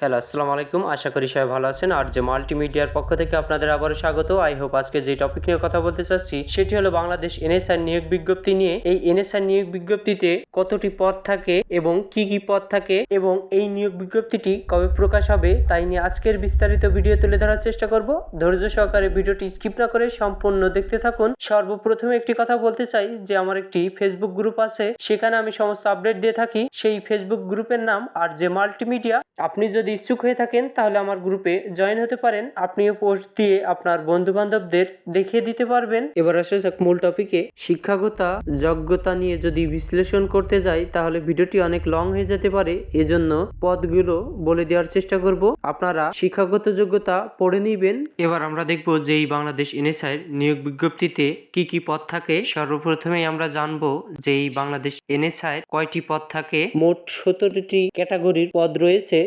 Hello, আসসালামু আলাইকুম। আশা করি সবাই ভালো আছেন। আর যে মাল্টিমিডিয়ার পক্ষ থেকে আপনাদের আবারও স্বাগত। আই হোপ আজকে যে টপিক নিয়ে কথা বলতে চাচ্ছি, সেটি হলো বাংলাদেশ এনএসআর নিয়োগ বিজ্ঞপ্তি নিয়ে। এই এনএসআর নিয়োগ বিজ্ঞপ্তিতে কতটি পদ থাকে এবং কি কি পদ থাকে এবং এই নিয়োগ বিজ্ঞপ্তিটি কবে প্রকাশ হবে, তাই নিয়ে আজকের বিস্তারিত ভিডিও তুলে ধরার চেষ্টা করব। ধৈর্য সহকারে ভিডিওটি স্কিপ না করে সম্পূর্ণ দেখতে থাকুন। সর্বপ্রথমে একটি কথা বলতে চাই যে, আমার একটি ফেসবুক গ্রুপ আছে। সেখানে আমি সমস্ত আপডেট দিয়ে থাকি। সেই ফেসবুক গ্রুপের নাম আর যে মাল্টিমিডিয়া, আপনি যদি ইচ্ছুক হয়ে থাকেন, তাহলে আমার গ্রুপে জয়েন হতে পারেন। আপনিও পোস্ট দিয়ে আপনার বন্ধু বান্ধবদের দেখিয়ে দিতে পারবেন। এবার আসা যাক মূল টপিকে। শিক্ষাগতা যোগ্যতা নিয়ে যদি বিশ্লেষণ করতে যাই, তাহলে ভিডিওটি অনেক লং হয়ে যেতে পারে। এজন্য পদগুলো বলে দেওয়ার চেষ্টা করব। আপনারা শিক্ষাগত যোগ্যতা পড়ে নিবেন। এবার আমরা দেখব যে এই বাংলাদেশ এনএসআই নিয়োগ বিজ্ঞপ্তিতে কি কি পদ থাকে। সর্বপ্রথমেই আমরা জানব যে এই বাংলাদেশ এনএসআই কয়টি পদ থাকে। মোট সতেরোটি ক্যাটাগরির পদ রয়েছে।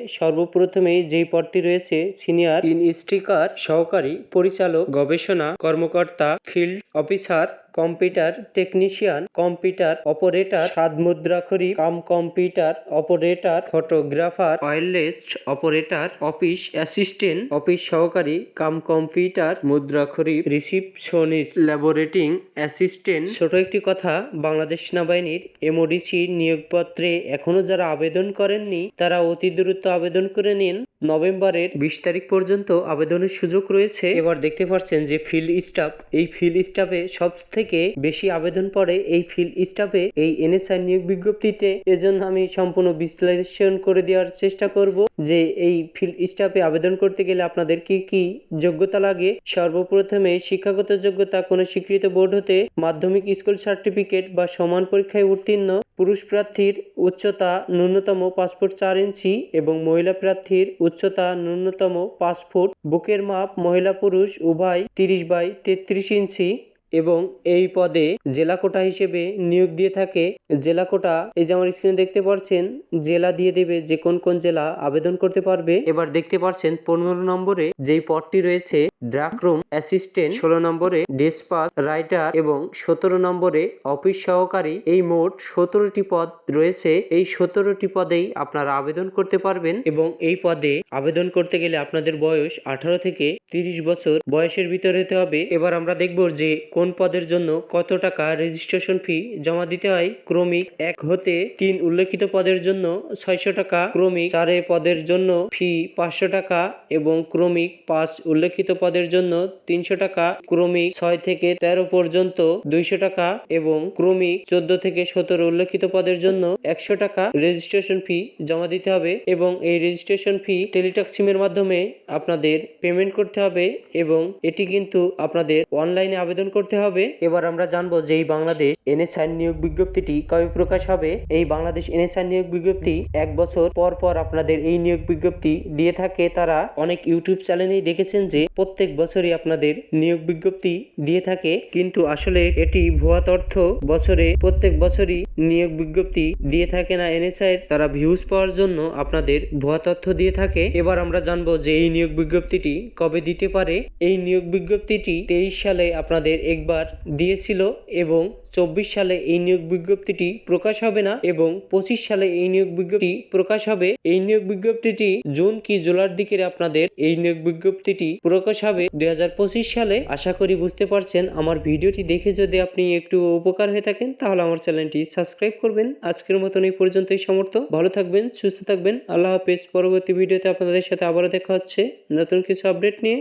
সর্বপ্রথমে যেই পদটি রয়েছে সিনিয়র ইনস্টিকার সহকারী পরিচালক গবেষণা কর্মকর্তা field officer computer technician, computer operator সাত মুদ্রাক্ষরী cum computer operator, photographer wireless operator office assistant office সহকারী, কাম কম্পিউটার মুদ্রাক্ষরী রিসিপশনিস্ট ল্যাবরেটিং অ্যাসিস্ট্যান্ট ছোট একটি কথা, বাংলাদেশ সেনাবাহিনীর এমওডিসি নিয়োগপত্রে এখনও যারা আবেদন করেননি, তারা অতি দ্রুত আবেদন করে নিন। নভেম্বরের বিশ তারিখ পর্যন্ত আবেদনের সুযোগ রয়েছে। এবার দেখতে পাচ্ছেন যে ফিল্ড স্টাফ এই ফিল্ড স্টাফে সব থেকে বেশি আবেদন পড়ে এই ফিল্ড স্টাফে এই এনএসআই নিয়োগ বিজ্ঞপ্তিতে এজন্য আমি সম্পূর্ণ বিশ্লেষণ করে দেওয়ার চেষ্টা করব যে এই ফিল্ড স্টাফে আবেদন করতে গেলে আপনাদের কি কি যোগ্যতা লাগে। সর্বপ্রথমে শিক্ষাগত যোগ্যতা, কোনো স্বীকৃত বোর্ড হতে মাধ্যমিক স্কুল সার্টিফিকেট বা সমান পরীক্ষায় উত্তীর্ণ। পুরুষ প্রার্থীর উচ্চতা ন্যূনতম পাঁচ ফুট চার ইঞ্চি এবং মহিলা প্রার্থীর উচ্চতা ন্যূনতম পাঁচ ফুট। বুকের মাপ মহিলা পুরুষ উভয় তিরিশ বাই তেত্রিশ ইঞ্চি। এবং এই পদে জেলা কোটা হিসেবে নিয়োগ দিয়ে থাকে। জেলা কোটা, এই যে আমার স্ক্রিনে দেখতে পাচ্ছেন জেলা দিয়ে দেবে যে কোন কোন জেলা আবেদন করতে পারবে। এবার দেখতে পাচ্ছেন পনেরো নম্বরে যেই পদটি রয়েছে ড্রাক রুম অ্যাসিস্ট্যান্ট ষোলো নম্বরে ডেসপাস রাইটার এবং সতেরো নম্বরে অফিস সহকারী। এই মোট সতেরোটি পদ রয়েছে। এই সতেরোটি পদেই আপনারা আবেদন করতে পারবেন এবং এই পদে আবেদন করতে গেলে আপনাদের বয়স আঠারো থেকে তিরিশ বছর বয়সের ভিতরে হতে হবে। এবার আমরা দেখব যে কোন পদের জন্য কত টাকা রেজিস্ট্রেশন ফি জমা দিতে হয়? ক্রমিক এক হতে তিন উল্লেখিত পদের জন্য ছয়শো টাকা, ক্রমিক চারে পদের জন্য ফি পাঁচশো টাকা এবং ক্রমিক পাঁচ উল্লেখিত পদের জন্য তিনশো টাকা, ক্রমিক ছয় থেকে তেরো পর্যন্ত দুইশো টাকা এবং ক্রমিক চোদ্দ থেকে সতেরো উল্লেখিত পদের জন্য একশো টাকা রেজিস্ট্রেশন ফি জমা দিতে হবে এবং এই রেজিস্ট্রেশন ফি টেলিটক সিমের মাধ্যমে আপনাদের পেমেন্ট করতে হবে এবং এটি কিন্তু আপনাদের অনলাইনে আবেদন করতে হবে। এবার আমরা জানব যে এই বাংলাদেশ এনএসআই নিয়োগ বিজ্ঞপ্তিটি কবে প্রকাশ হবে। এই বাংলাদেশ এনএসআই নিয়োগ বিজ্ঞপ্তি এক বছর পর পর আপনাদের এই নিয়োগ বিজ্ঞপ্তি দিয়ে থাকে। তারা অনেক ইউটিউব চ্যানেলেই দেখেছেন যে প্রত্যেক বছরই আপনাদের নিয়োগ বিজ্ঞপ্তি দিয়ে থাকে। কিন্তু আসলে এটি ভুয়া তথ্য। বছরে প্রত্যেক বছরই নিয়োগ বিজ্ঞপ্তি দিয়ে থাকে না এনএসআই। তারা ভিউজ পাওয়ার জন্য আপনাদের ভুয়া তথ্য দিয়ে থাকে। এবার আমরা জানব যে এই নিয়োগ বিজ্ঞপ্তিটি কবে দিতে পারে। এই নিয়োগ বিজ্ঞপ্তিটি তেইশ সালে আপনাদের একবার দিয়েছিল এবং চব্বিশ সালে এই নিয়োগ বিজ্ঞপ্তিটি প্রকাশ হবে না এবং পঁচিশ সালে এই নিয়োগ বিজ্ঞপ্তি প্রকাশ হবে। এই নিয়োগ বিজ্ঞপ্তিটি জুন কি জুলাইর দিকে আপনাদের এই নিয়োগ বিজ্ঞপ্তিটি প্রকাশ হবে দুই সালে। আশা করি বুঝতে পারছেন, আমার ভিডিওটি দেখে যদি আপনি একটু উপকার হয়ে থাকেন, তাহলে আমার চ্যানেলটি সাবস্ক্রাইব করবেন। আজকের মতন এই পর্যন্তই সমর্থ। ভালো থাকবেন, সুস্থ থাকবেন। আল্লাহ হাফেজ। পরবর্তী ভিডিওতে আপনাদের সাথে আবারও দেখা হচ্ছে। নতুন কিছু আপডেট নিয়ে